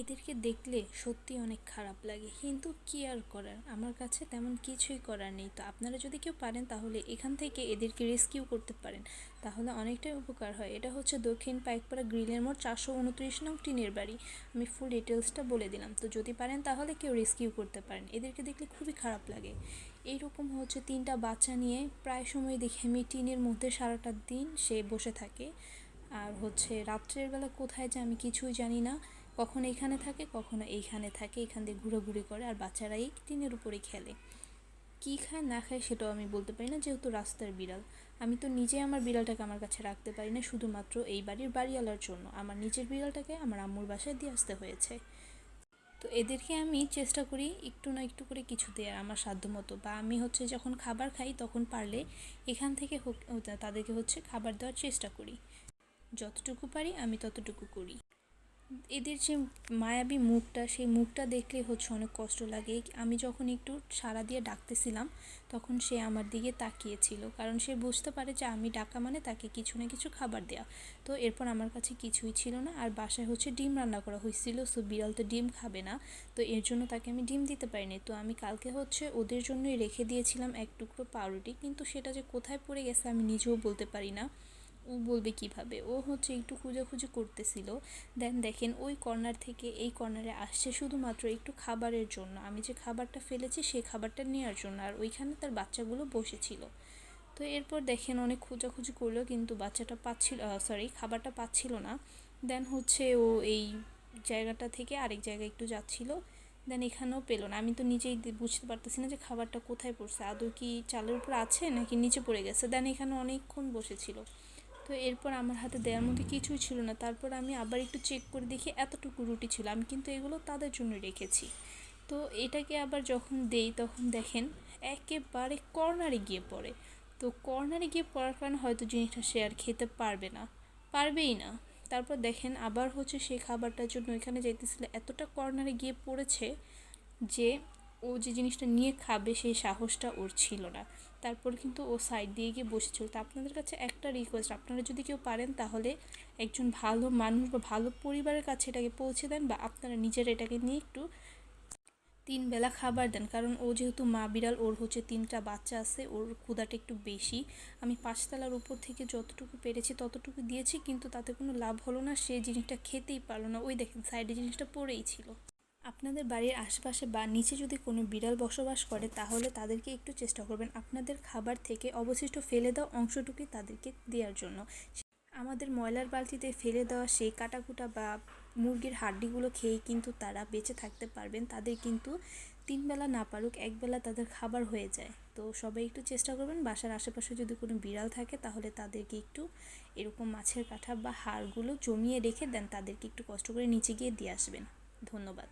এদেরকে দেখলে সত্যি অনেক খারাপ লাগে। কিন্তু কি আর করার? আমার কাছে তেমন কিছুই করার নেই। তো আপনারা যদি কেউ পারেন, তাহলে এখান থেকে এদেরকে রেস্কিউ করতে পারেন। তাহলে অনেকটাই উপকার হয়। এটা হচ্ছে দক্ষিণ পাইকপাড়া গ্রিলের মোড় চারশো উনত্রিশ নং টিনের বাড়ি। আমি ফুল ডিটেলসটা বলে দিলাম। তো যদি পারেন, তাহলে কেউ রেস্কিউ করতে পারেন। এদেরকে দেখলে খুবই খারাপ লাগে। এইরকম হচ্ছে তিনটা বাচ্চা নিয়ে প্রায় সময় দেখি আমি টিনের মধ্যে সারাটা দিন সে বসে থাকে। আর হচ্ছে রাত্রের বেলা কোথায় যে আমি কিছুই জানি না। কখনো এইখানে থাকে, কখনো এইখানে থাকে, এখান দিয়ে ঘুরোঘুরি করে আর বাচ্চারা এই টিনের উপরে খেলে। কী খায়, না খায় সেটাও আমি বলতে পারি না, যেহেতু রাস্তার বিড়াল। আমি তো নিজে আমার বিড়ালটাকে আমার কাছে রাখতে পারি না, শুধুমাত্র এই বাড়ির বাড়িওয়ালার জন্য। আমার নিজের বিড়ালটাকে আমার আম্মুর বাসায় দিয়ে আসতে হয়েছে। তো এদেরকে আমি চেষ্টা করি একটু না একটু করে কিছু দেওয়ার আমার সাধ্য মতো। বা আমি হচ্ছে যখন খাবার খাই তখন পারলে এখান থেকে তাদেরকে হচ্ছে খাবার দেওয়ার চেষ্টা করি। যতটুকু পারি আমি ততটুকু করি। এদের যে মায়াবী মুখটা, সেই মুখটা দেখলে হচ্ছে অনেক কষ্ট লাগে। আমি যখন একটু সাড়া দিয়ে ডাকতেছিলাম, তখন সে আমার দিকে তাকিয়েছিল। কারণ সে বুঝতে পারে যে আমি ডাকা মানে তাকে কিছু না কিছু খাবার দেওয়া তো এরপর আমার কাছে কিছুই ছিল না। আর বাসায় হচ্ছে ডিম রান্না করা হয়েছিল সো বিড়াল তো ডিম খাবে না। তো এর জন্য তাকে আমি ডিম দিতে পারিনি। তো আমি কালকে হচ্ছে ওদের জন্যই রেখে দিয়েছিলাম এক টুকরো পাউরুটি। কিন্তু সেটা যে কোথায় পড়ে গেছে আমি নিজেও বলতে পারি না। ও বলবে কীভাবে? ও হচ্ছে একটু খুঁজাখুঁজি করতেছিল। দেন দেখেন ওই কর্নার থেকে এই কর্নারে আসছে শুধুমাত্র একটু খাবারের জন্য। আমি যে খাবারটা ফেলেছি সেই খাবারটা নেওয়ার জন্য। আর ওইখানে তার বাচ্চাগুলো বসেছিল। তো এরপর দেখেন অনেক খোঁজাখুঁজি করল কিন্তু বাচ্চাটা পাচ্ছিল সরি খাবারটা পাচ্ছিল না। দেন হচ্ছে ও এই জায়গাটা থেকে আরেক জায়গায় একটু যাচ্ছিল। দেন এখানেও পেল না। আমি তো নিজেই বুঝতে পারতেছি না যে খাবারটা কোথায় পড়ছে। আদৌ কি চালের উপর আছে নাকি নিচে পড়ে গেছে? দেন এখানে অনেকক্ষণ বসেছিল। তো এরপর আমার হাতে দেওয়ার মধ্যে কিছুই ছিল না। তারপর আমি আবার একটু চেক করে দেখি এতটুকু রুটি ছিল। আমি কিন্তু এগুলো তাদের জন্য রেখেছি। তো এটাকে আবার যখন দেই তখন দেখেন একেবারে কর্নারে গিয়ে পড়ে। তো কর্নারে গিয়ে পড়ার কারণে হয়তো জিনিসটা সে আর খেতে পারবে না। পারবেই না। তারপর দেখেন আবার হচ্ছে সেই খাবারটার জন্য এখানে যাইতেছিল। এতটা কর্নারে গিয়ে পড়েছে যে ও যে জিনিসটা নিয়ে খাবে সেই সাহসটা ওর ছিল না। তারপর কিন্তু ও সাইড দিয়ে গিয়ে বসেছিল। তো আপনাদের কাছে একটা রিকোয়েস্ট আপনারা যদি কেউ পারেন তাহলে একজন ভালো মানুষ বা ভালো পরিবারের কাছে এটাকে পৌঁছে দেন বা আপনারা নিজেরা এটাকে নিয়ে একটু তিন বেলা খাবার দেন। কারণ ও যেহেতু মা বিড়াল, ওর হচ্ছে তিনটা বাচ্চা আছে, ওর ক্ষুদাটা একটু বেশি। আমি পাঁচতলার উপর থেকে যতটুকু পেরেছি ততটুকু দিয়েছি, কিন্তু তাতে কোনো লাভ হলো না। সে জিনিসটা খেতেই পারল না। ওই দেখেন সাইডে জিনিসটা পড়েই ছিল। আপনাদের বাড়ির আশেপাশে বা নিচে যদি কোনো বিড়াল বসবাস করে, তাহলে তাদেরকে একটু চেষ্টা করবেন আপনাদের খাবার থেকে অবশিষ্ট ফেলে দেওয়া অংশটুকুই তাদেরকে দেওয়ার জন্য। আমাদের ময়লার বালতিতে ফেলে দেওয়া সেই কাটাকুটা বা মুরগির হাড্ডিগুলো খেয়ে কিন্তু তারা বেঁচে থাকতে পারবেন। তাদের কিন্তু তিন বেলা না পারুক একবেলা তাদের খাবার হয়ে যায়। তো সবাই একটু চেষ্টা করবেন, বাসার আশেপাশে যদি কোনো বিড়াল থাকে, তাহলে তাদেরকে একটু এরকম মাছের কাঠা বা হাড়গুলো জমিয়ে রেখে দেন, তাদেরকে একটু কষ্ট করে নিচে গিয়ে দিয়ে আসবেন। ধন্যবাদ।